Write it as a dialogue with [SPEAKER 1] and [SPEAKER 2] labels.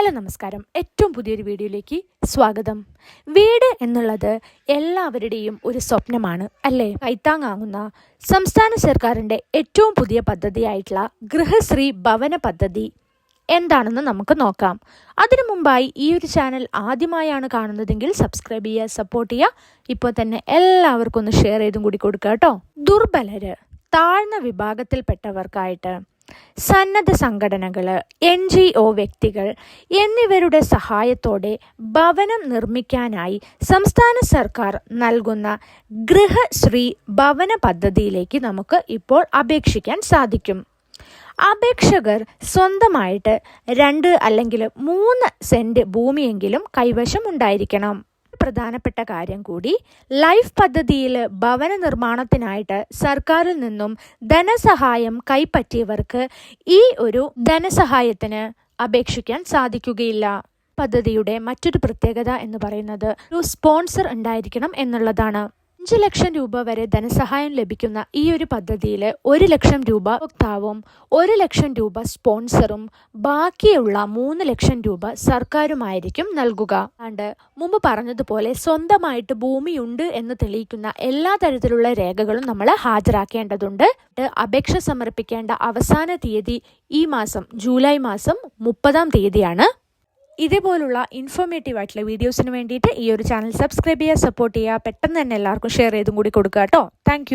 [SPEAKER 1] Hello നമസ്കാരം. ഏറ്റവും പുതിയൊരു വീഡിയോയിലേക്ക് സ്വാഗതം. വീട് എന്നുള്ളത് എല്ലാവരുടെയും ഒരു സ്വപ്നമാണ് അല്ലേ? കൈത്താങ്ങാങ്ങുന്ന സംസ്ഥാന സർക്കാരിന്റെ ഏറ്റവും പുതിയ പദ്ധതിയായിട്ടുള്ള ഗൃഹശ്രീ ഭവന പദ്ധതി എന്താണെന്ന് നമുക്ക് നോക്കാം. അതിനു മുമ്പായി ഈ ഒരു ചാനൽ ആദ്യമായാണ് കാണുന്നതെങ്കിൽ സബ്സ്ക്രൈബ് ചെയ്യുക സപ്പോർട്ട് ചെയ്യുക. ഇപ്പോൾ തന്നെ എല്ലാവർക്കും ഒന്ന് ഷെയർ ചെയ്തും കൂടി കൊടുക്കുക കേട്ടോ. ദുർബലര് താഴ്ന്ന വിഭാഗത്തിൽപ്പെട്ടവർക്കായിട്ട് സന്നദ്ധ സംഘടനകൾ എൻ ജി ഒ വ്യക്തികൾ എന്നിവരുടെ സഹായത്തോടെ ഭവനം നിർമ്മിക്കാനായി സംസ്ഥാന സർക്കാർ നൽകുന്ന ഗൃഹശ്രീ ഭവന പദ്ധതിയിലേക്ക് നമുക്ക് ഇപ്പോൾ അപേക്ഷിക്കാൻ സാധിക്കും. അപേക്ഷകർ സ്വന്തമായിട്ട് രണ്ട് അല്ലെങ്കിൽ മൂന്ന് സെന്റ് ഭൂമിയെങ്കിലും കൈവശം ഉണ്ടായിരിക്കണം. പ്രധാനപ്പെട്ട കാര്യം കൂടി. ലൈഫ് പദ്ധതിയിൽ ഭവന നിർമ്മാണത്തിനായിട്ട് സർക്കാരിൽ നിന്നും ധനസഹായം കൈപ്പറ്റിയവർക്ക് ഈ ഒരു ധനസഹായത്തിന് അപേക്ഷിക്കാൻ സാധിക്കുകയില്ല. പദ്ധതിയുടെ മറ്റൊരു പ്രത്യേകത എന്ന് പറയുന്നത് ഒരു സ്പോൺസർ ഉണ്ടായിരിക്കണം എന്നുള്ളതാണ്. അഞ്ച് ലക്ഷം രൂപ വരെ ധനസഹായം ലഭിക്കുന്ന ഈ ഒരു പദ്ധതിയിൽ ഒരു ലക്ഷം രൂപ ഉപഭോക്താവും ഒരു ലക്ഷം രൂപ സ്പോൺസറും ബാക്കിയുള്ള മൂന്ന് ലക്ഷം രൂപ സർക്കാരുമായിരിക്കും നൽകുക. അണ്ട് മുമ്പ് പറഞ്ഞതുപോലെ സ്വന്തമായിട്ട് ഭൂമിയുണ്ട് എന്ന് തെളിയിക്കുന്ന എല്ലാ തരത്തിലുള്ള രേഖകളും നമ്മൾ ഹാജരാക്കേണ്ടതുണ്ട്. അപേക്ഷ സമർപ്പിക്കേണ്ട അവസാന തീയതി ഈ മാസം ജൂലൈ മാസം മുപ്പതാം തീയതിയാണ്. ഇതേപോലുള്ള ഇൻഫോർമേറ്റീവ് ആയിട്ടുള്ള വീഡിയോസിന് വേണ്ടിയിട്ട് ഈ ഒരു ചാനൽ സബ്സ്ക്രൈബ് ചെയ്യുക സപ്പോർട്ട് ചെയ്യുക. പെട്ടെന്ന് തന്നെ എല്ലാവർക്കും ഷെയർ ചെയ്തും കൂടി കൊടുക്കുക കേട്ടോ. താങ്ക്